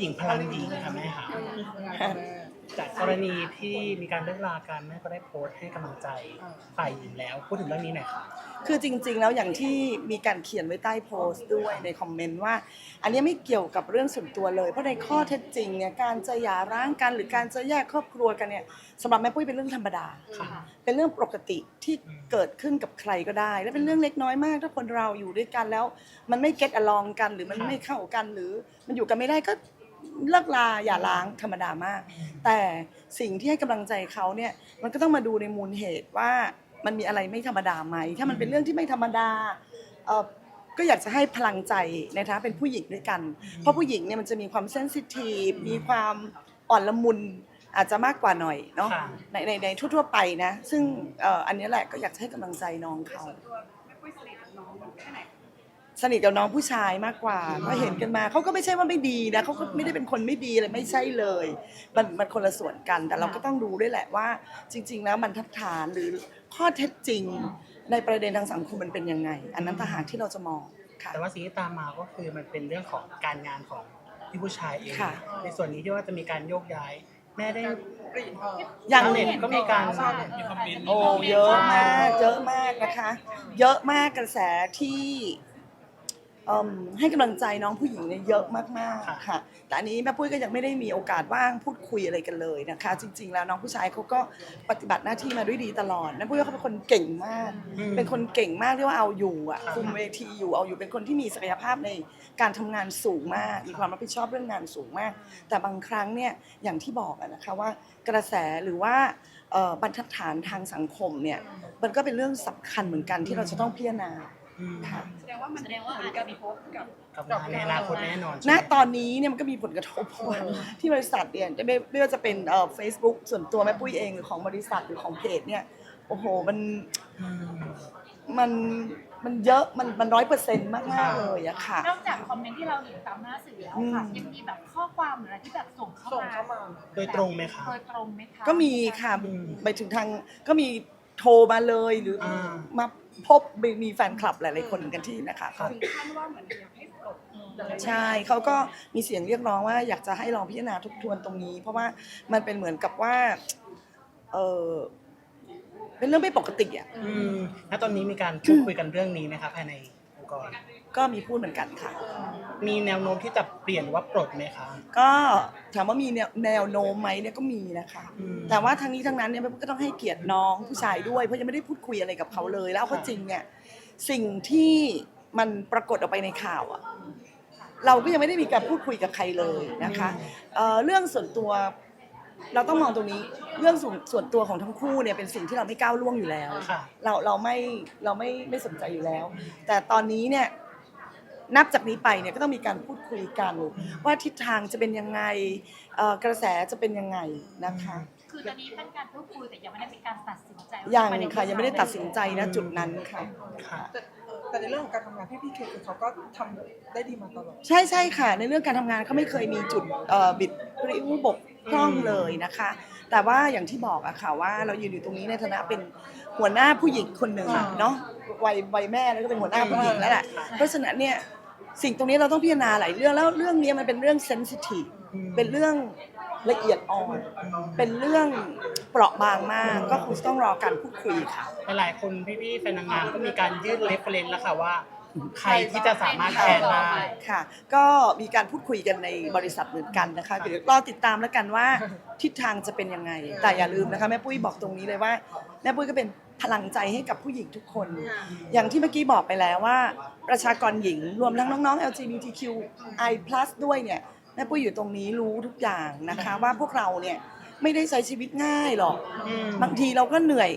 หญิงพลังหญิงค่ะแม่ค่ะจากกรณีที่มีการเลิกลากันแม่ก็ได้โพสต์ให้กำลังใจฝ่ายหญิงแล้วพูดถึงเรื่องนี้หน่อยค่ะ คือจริง ๆ แล้วอย่างที่มีการเขียนไว้ใต้โพสต์ด้วยในคอมเมนต์ว่า อันนี้ไม่เกี่ยวกับเรื่องส่วนตัวเลย เพราะในข้อเท็จจริงเนี่ยการจะหย่าร้างกันหรือการจะแยกครอบครัวกันเนี่ยสำหรับแม่ปุ้ยเป็นเรื่องธรรมดาค่ะเป็นเรื่องปกติที่เกิดขึ้นกับใครก็ได้ และเป็นเรื่องเล็กน้อยมาก ถ้าคนเราอยู่ด้วยกันแล้ว มันไม่เก็ตอลองกัน หรือมันไม่เข้ากันหรือมันอยู่กันไม่ได้ก็ เลิกลาอย่าล้างธรรมดามาก แต่สิ่งที่ให้กำลังใจเขาเนี่ยมันก็ต้องมาดูในมูลเหตุว่ามันมีอะไรไม่ธรรมดาไหม ถ้ามันเป็นเรื่องที่ไม่ธรรมดาเอ่อก็อยากจะให้พลังใจในฐานะเป็นผู้หญิงด้วยกัน เพราะผู้หญิงเนี่ยมันจะมีความเซนซิทีฟมีความอ่อนละมุนอาจจะมากกว่าหน่อยเนาะค่ะ ในในในทั่วๆไปนะ ซึ่งเอ่ออันนี้แหละก็อยากจะให้กำลังใจน้องเขาส่วนตัวแม่ปุ้ยสนิทกับน้องแค่ไหน สนิทกับน้องผู้ชายมากกว่าก็เห็นกันมาเขาก็ไม่ใช่ว่าไม่ดีนะเขาก็ไม่ได้เป็นคนไม่ดีเลยไม่ใช่เลย มันมันคนละส่วนกัน แต่เราก็ต้องดูด้วยแหละว่า จริง ๆ แล้วบรรทัดฐานหรือข้อเท็จจริง ในประเด็นทางสังคมมันเป็นยังไง อันนั้นต่างหากที่เราจะมองค่ะ แต่ว่าสิ่งที่ตามมาก็คือมันเป็นเรื่องของการงานของพี่ผู้ชายเอง ค่ะ ในส่วนนี้ที่ว่าจะมีการโยกย้าย แม่ได้ยังชาวเน็ตก็มีการมีคอมเมนต์โอ้เยอะมากเยอะมากนะคะ เยอะมากกระแสที่ เอิ่มให้กำลังใจน้องผู้หญิงเนี่ยเยอะมากๆค่ะ แต่อันนี้แม่ปุ้ยก็ยังไม่ได้มีโอกาสว่างพูดคุยอะไรกันเลยนะคะ จริง ๆ แล้วน้องผู้ชายเขาก็ปฏิบัติหน้าที่มาด้วยดีตลอดแม่ปุ้ยว่าเขาเป็นคนเก่งมากอืมเป็นคนเก่งมากที่ว่าเอาอยู่อะครับคุมเวทีอยู่เอาอยู่เป็นคนที่มีศักยภาพในการทำงานสูงมากมีความรับผิดชอบเรื่องงานสูงมาก แต่บางครั้งเนี่ยอย่างที่บอกอะนะคะว่ากระแสหรือว่าเอ่อบรรทัดฐานทางสังคมเนี่ยมันก็เป็นเรื่องสำคัญเหมือนกันที่เราจะต้องพิจารณาอืม ค่ะแสดงว่ามันแสดงว่าอาจจะมีพบกับ กับงานในอนาคตแน่นอนณใช่ไหม ตอนนี้เนี่ยมันก็มีผลกระทบเพราะว่าที่บริษัทเนี่ยไม่ไม่ว่าจะเป็นเอ่อเฟซบุ๊กส่วนตัวแม่ปุ้ยเองหรือของบริษัทหรือของเพจเนี่ยโอ้โหมันอืมมันมันเยอะมันมันร้อยเปอร์เซ็นต์มากๆเลยอะค่ะ นอกจากคอมเมนต์ที่เราเห็นตามหน้าสื่อแล้วค่ะ อืม ยังมีแบบข้อความหรืออะไรที่แบบส่งเข้าส่งมาเข้ามาโดยตรงไหมคะ โดยตรงไหมคะก็มีค่ะอืมไปถึงทางก็มีโทรมาเลยหรืออา มา พบมีแฟนคลับหลายๆคนกันที่นะคะครับถึงขั้นว่าเหมือนอยากให้ปลดเลย ใช่เขาก็มีเสียงเรียกร้องว่าอยากจะให้ลองพิจารณาทบทวนตรงนี้ เพราะว่ามันเป็นเหมือนกับว่า เออเป็นเรื่องไม่ปกติอะ อืมแล้วตอนนี้มีการพูดคุยกันเรื่องนี้ไหมคะภายในองค์กร ก็มีพูดเหมือนกันค่ะ มีแนวโน้มที่จะเปลี่ยนหรือว่าปลดไหมคะ ก็ถามว่ามีแนวแนวโน้มไหมเนี่ยก็มีนะคะ อืม แต่ว่าทั้งนี้ทั้งนั้นเนี่ยก็ต้องให้เกียรติน้องผู้ชายด้วย เพราะยังไม่ได้พูดคุยอะไรกับเขาเลย แล้วเอาเข้าจริงเนี่ยสิ่งที่มันปรากฏออกไปในข่าวอะเราก็ยังไม่ได้มีการพูดคุยกับใครเลยนะคะเอ่อเรื่องส่วนตัวเราต้องมองตรงนี้เรื่องส่วนส่วนตัวของทั้งคู่เนี่ยเป็นสิ่งที่เราไม่ก้าวล่วงอยู่แล้ว ค่ะ เราเราไม่เราไม่ไม่สนใจอยู่แล้ว แต่ตอนนี้เนี่ย นับจากนี้ไปเนี่ยก็ต้องมีการพูดคุยกัน ว่าทิศทางจะเป็นยังไงเอ่อกระแสจะเป็นยังไงนะคะคือตอนนี้เป็นการพูดคุยแต่ยังไม่ได้เป็นการตัดสินใจว่ายังจปในค่ะยังไม่ได้ตัดสินใจนะจุดนั้นค่ะ ค่ะ แต่แต่ในเรื่องของการทำงานพี่พี่เคคือเขาก็ทำได้ดีมาตลอด ใช่ใช่ค่ะ ในเรื่องการทำงานเขาไม่เคยมีจุดเอ่อบิดพริ้วบกพร่องเลยนะคะ แต่ว่าอย่างที่บอกอะค่ะว่าเรายืนอยู่ตรงนี้ในฐานะเป็นหัวหน้าผู้หญิงคนหนึ่งอะเนาะวัยวัยแม่แล้วก็เป็นหัวหน้าผู้หญิงแล้วแหละเพราะฉะนั้นเนี่ยสิ่งตรงนี้เราต้องพิจารณาหลายเรื่องแล้วเรื่องนี้มันเป็นเรื่องเซนซิทีฟอืมเป็นเรื่องละเอียดอ่อน เป็นเรื่องเปราะบางมากก็คงจะต้องรอการพูดคุยค่ะ หลายๆคนพี่ๆแฟนนางงามก็มีการยื่นเรฟเฟรนซ์แล้วค่ะว่า ใครที่จะสามารถแทนได้ ค่ะ ก็มีการพูดคุยกันในบริษัทเหมือนกันนะคะ เดี๋ยวรอติดตามแล้วกันว่าทิศทางจะเป็นยังไง แต่อย่าลืมนะคะแม่ปุ้ยบอกตรงนี้เลยว่า แม่ปุ้ยก็เป็นพลังใจให้กับผู้หญิงทุกคน อย่างที่เมื่อกี้บอกไปแล้วว่า ประชากรหญิงรวมทั้งน้องๆ LGBTQI+ ด้วยเนี่ยแม่ปุ้ยอยู่ตรงนี้รู้ทุกอย่างนะคะ ว่าพวกเราเนี่ยไม่ได้ใช้ชีวิตง่ายหรอกอืมบางทีเราก็เหนื่อย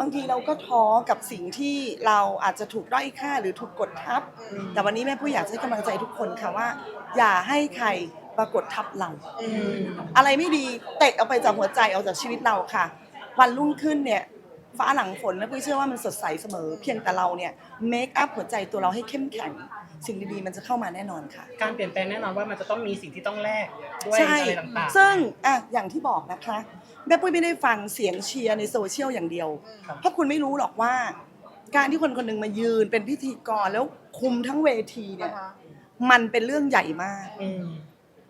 บางทีเราก็ท้อกับสิ่งที่เราอาจจะถูกด้อยค่าหรือถูกกดทับ แต่วันนี้แม่ผู้อยากจะให้กำลังใจทุกคนค่ะว่า อย่าให้ใครปรากฏทับเราอืมอะไรไม่ดีเตะเอาไปจากหัวใจเอาจากชีวิตเราค่ะ วันรุ่งขึ้นเนี่ยฟ้าหลังฝนแม่ปุ้ยเชื่อว่ามันสดใสเสมอ เพียงแต่เราเนี่ยเมคอัพหัวใจตัวเราให้เข้มแข็ง สิ่งดีๆมันจะเข้ามาแน่นอนค่ะ การเปลี่ยนแปลงแน่นอนว่ามันจะต้องมีสิ่งที่ต้องแลกด้วยใช่อะไรต่างๆ ซึ่งอะอย่างที่บอกนะคะ แม่ปุ้ยไม่ได้ฟังเสียงเชียร์ในโซเชียลอย่างเดียว ครับ เพราะคุณไม่รู้หรอกว่า การที่คนคนหนึ่งมายืนเป็นพิธีกรแล้วคุมทั้งเวทีเนี่ย มันเป็นเรื่องใหญ่มาก อืม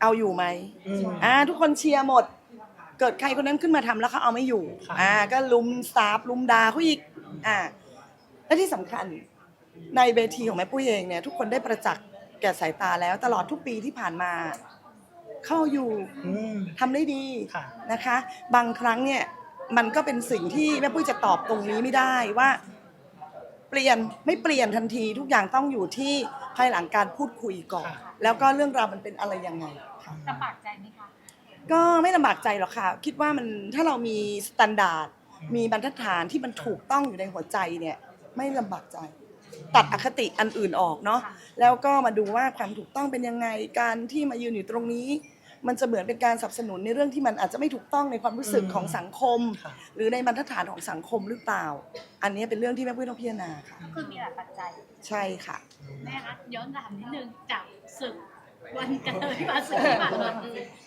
เอาอยู่ไหม อืม อ่าทุกคนเชียร์หมด เกิดใครคนนั้นขึ้นมาทำแล้วเขาเอาไม่อยู่ ค่ะ อ่า ก็ลุมสตาฟลุมด่าเขาอีก อ่า และที่สำคัญ ในเวทีของแม่ปุ้ยเองเนี่ยทุกคนได้ประจักษ์แก่สายตาแล้ว ตลอดทุกปีที่ผ่านมา เข้าอยู่อืม ทำได้ดีค่ะ นะคะ บางครั้งเนี่ยมันก็เป็นสิ่งที่แม่ปุ้ยจะตอบตรงนี้ไม่ได้ว่า เปลี่ยนไม่เปลี่ยนทันทีทุกอย่างต้องอยู่ที่ภายหลังการพูดคุยก่อน ค่ะ แล้วก็เรื่องราวมันเป็นอะไรยังไงค่ะลำบากใจไหมคะ ก็ไม่ลำบากใจหรอกค่ะ คิดว่ามันถ้าเรามีสแตนดาร์ดมีบรรทัดฐานที่มันถูกต้องอยู่ในหัวใจเนี่ย ไม่ลำบากใจ ตัดอคติอันอื่นออกเนาะค่ะแล้วก็มาดูว่าความถูกต้องเป็นยังไงการที่มายืนอยู่ตรงนี้ มันจะเหมือนเป็นการสนับสนุนในเรื่องที่มันอาจจะไม่ถูกต้องในความรู้สึกอืมของสังคมค่ะหรือในบรรทัดฐานของสังคมหรือเปล่า อันนี้เป็นเรื่องที่แม่ปุ้ยต้องพิจารณาค่ะคือมีหลายปัจจัย ใช่ค่ะแม่คะย้อนถามนิดนึงจากศึกวันกระเทยที่มาศึกที่ผ่านมา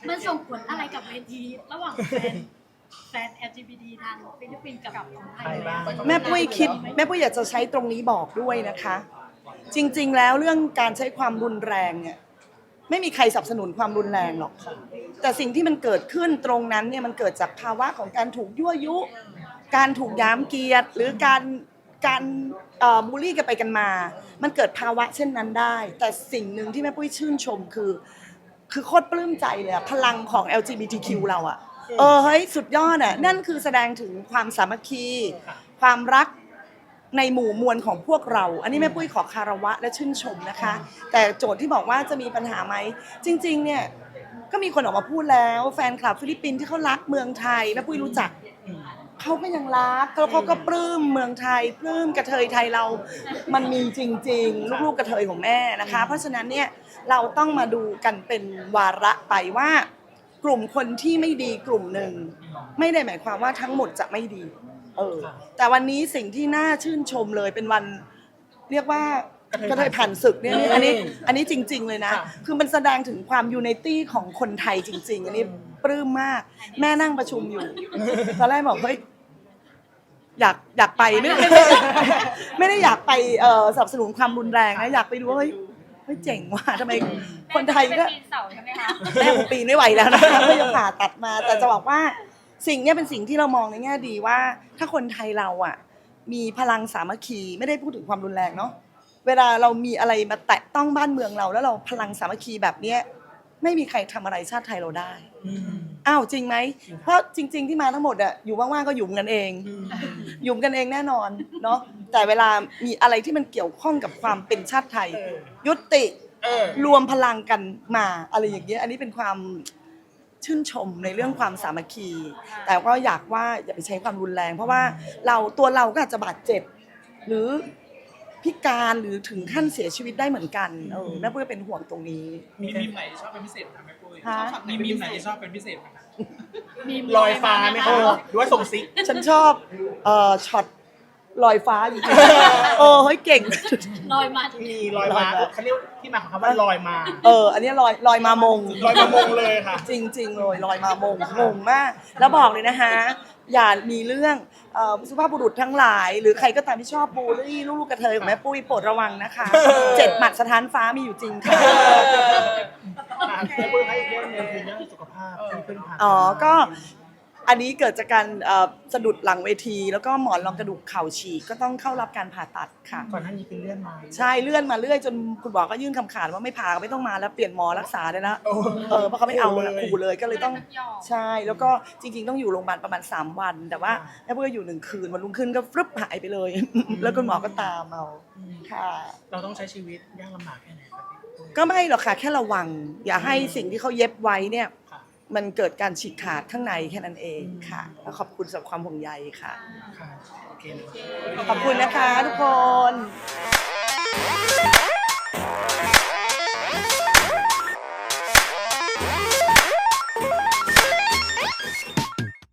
มันส่งผลอะไรกับเวทีระหว่างแฟน แฟน LGBT ทางฟิลิปปินส์กับของไทยไทยบ้าง แม่ปุ้ยคิดแม่ปุ้ยอยากจะใช้ตรงนี้บอกด้วยนะคะ จริง ๆ แล้วเรื่องการใช้ความรุนแรงเนี่ยไม่มีใครสนับสนุนความรุนแรงหรอกแต่สิ่งที่มันเกิดขึ้นตรงนั้นเนี่ยมันเกิดจากภาวะของการถูกยั่วยุ การถูกย้ำเกียรติ หรือการการเอ่อบูลลี่กันไปกันมา มันเกิดภาวะเช่นนั้นได้ แต่สิ่งหนึ่งที่แม่ปุ้ยชื่นชมคือ คือโคตรปลื้มใจเลยอะพลังของ LGBTQ เราอะ เออเฮ้ยสุดยอดอะนั่นคือแสดงถึงความสามัคคีค่ะความรักในหมู่มวลของพวกเรา อันนี้แม่ปุ้ยขอคารวะและชื่นชมนะคะ แต่โจทย์ที่บอกว่าจะมีปัญหาไหม จริง ๆ เนี่ยก็มีคนออกมาพูดแล้ว แฟนคลับฟิลิปปินส์ที่เขารักเมืองไทยแม่ปุ้ยรู้จักอืมเขาก็ยังรักเขาเขาก็ปลื้มเมืองไทย ปลื้มกระเทยไทยเรา มันมีจริง ๆ ลูกๆกระเทยของแม่นะคะ เพราะฉะนั้นเนี่ยเราต้องมาดูกันเป็นวาระไปว่า กลุ่มคนที่ไม่ดีกลุ่มหนึ่งไม่ได้หมายความว่าทั้งหมดจะไม่ดี เออค่ะแต่วันนี้สิ่งที่น่าชื่นชมเลยเป็นวัน เรียกว่ากกระระเทเทยยผ่าผ่านนศึกเนี่ยอืมอันนี้อันนี้จริง ๆ เลยนะค่ะคือมันแสดงถึงความยู n i ตี้ของคนไทยจริง ๆ อันนี้ปลื้มมาก แม่นั่งประชุมอยู่ตอนแรกบอกเฮ้ยอยากอยากไปไม่ได้ไม่ได้ไม่ได้อยากไปเอ่อสนับสนุนความรุนแรงนะอยากไปดูว่าเฮ้ยเฮ้ยเจ๋งว่ะทำไมคนไทยก็แม่จะปปีนเสาใช่ไหมคะแม่คงปีนไม่ไหวแล้วนะคะก็จะผ่าตัดมา แต่จะบอกว่าสิ่งเนี้ยเป็นสิ่งที่เรามองในแง่ดีว่า ถ้าคนไทยเราอะ มีพลังสามัคคีไม่ได้พูดถึงความรุนแรงเนาะเวลาเรามีอะไรมาแตะต้องบ้านเมืองเรา แล้วเราพลังสามัคคีแบบเนี้ยไม่มีใครทำอะไรชาติไทยเราได้อืมอ้าวจริงไหม เพราะจริง ๆ ที่มาทั้งหมดอะอยู่ว่างๆก็หยุมกันเองอืมหยุมกันเองแน่นอนเนาะแต่เวลามีอะไรที่มันเกี่ยวข้องกับความเป็นชาติไทยเออยุติเออรวมพลังกันมาอะไรอย่างเงี้ยอันนี้เป็นความชื่นชมในเรื่องความสามัคคี แต่ก็อยากว่าอย่าไปใช้ความรุนแรง เพราะว่าเราตัวเราก็อาจจะบาดเจ็บ หรือ พิการหรือถึงขั้นเสียชีวิตได้เหมือนกันเออแม่ปุ้ยเป็นห่วงตรงนี้ มีมีมไหนที่ชอบเป็นพิเศษไหมคะแม่ปุ้ยฮะมีมีมไหนที่ชอบเป็นพิเศษไหมคะมีลอยฟ้าไหมคะหรือว่าส่งซิก ฉันชอบเอ่อช็อตลอยฟ้าอยู่ เออเฮ้ยเก่ง ลอยมามีลอยมาลอยมาเขาเรียกที่มาของคำว่าลอยมา เออ อันนี้ลอยลอยมามง ลอยมามงเลยค่ะ จริงๆเลยลอยมามงงงมาก แล้วบอกเลยนะคะ อย่ามีเรื่องเอ่อสุภาพบุรุษทั้งหลาย หรือใครก็ตามที่ชอบบูลลี่ลูกๆกระเทยของแม่ปุ้ยโปรดระวังนะคะ เจ็ดหมัดสถานฟ้ามีอยู่จริงค่ะค่ะเพื่อเพื่อให้อีกเรื่องหนึงคือเรื่องสุขภาพที่เพิ่งผ่านอ๋อ ก็ อันนี้เกิดจากการเอ่อสะดุดหลังเวที แล้วก็หมอนรองกระดูกเข่าฉีกก็ต้องเข้ารับการผ่าตัดค่ะ ก่อนหน้านี้เป็นเลื่อนมาใช่เลื่อนมาเรื่อยจนคุณหมอก็ยื่นคำขาดว่าไม่ผ่าก็ไม่ต้องมาแล้วเปลี่ยนหมอรักษาได้แล้วเออเพราะเขาไม่เอาแล้วขู่เลยก็เลยต้องใช่แล้วก็จริง ๆ ต้องอยู่โรงพยาบาลประมาณ 3 วัน แต่ว่าแม่ปุ้ยก็อยู่หนึ่งคืนวันรุ่งขึ้นก็ฟรึบหายไปเลย แล้วคุณหมอก็ตามเอาค่ะ เราต้องใช้ชีวิตยากลำบากแค่ไหนครับพี่ปุ้ยก็ไม่หรอกค่ะแค่ระวัง อย่าให้สิ่งที่เขาเย็บไว้เนี่ยค่ะ มันเกิดการฉีกขาดข้างในแค่นั้นเองค่ะแล้วขอบคุณสำหรับความห่วงใยค่ะ ค่ะโอเคขอบคุณนะคะทุกคน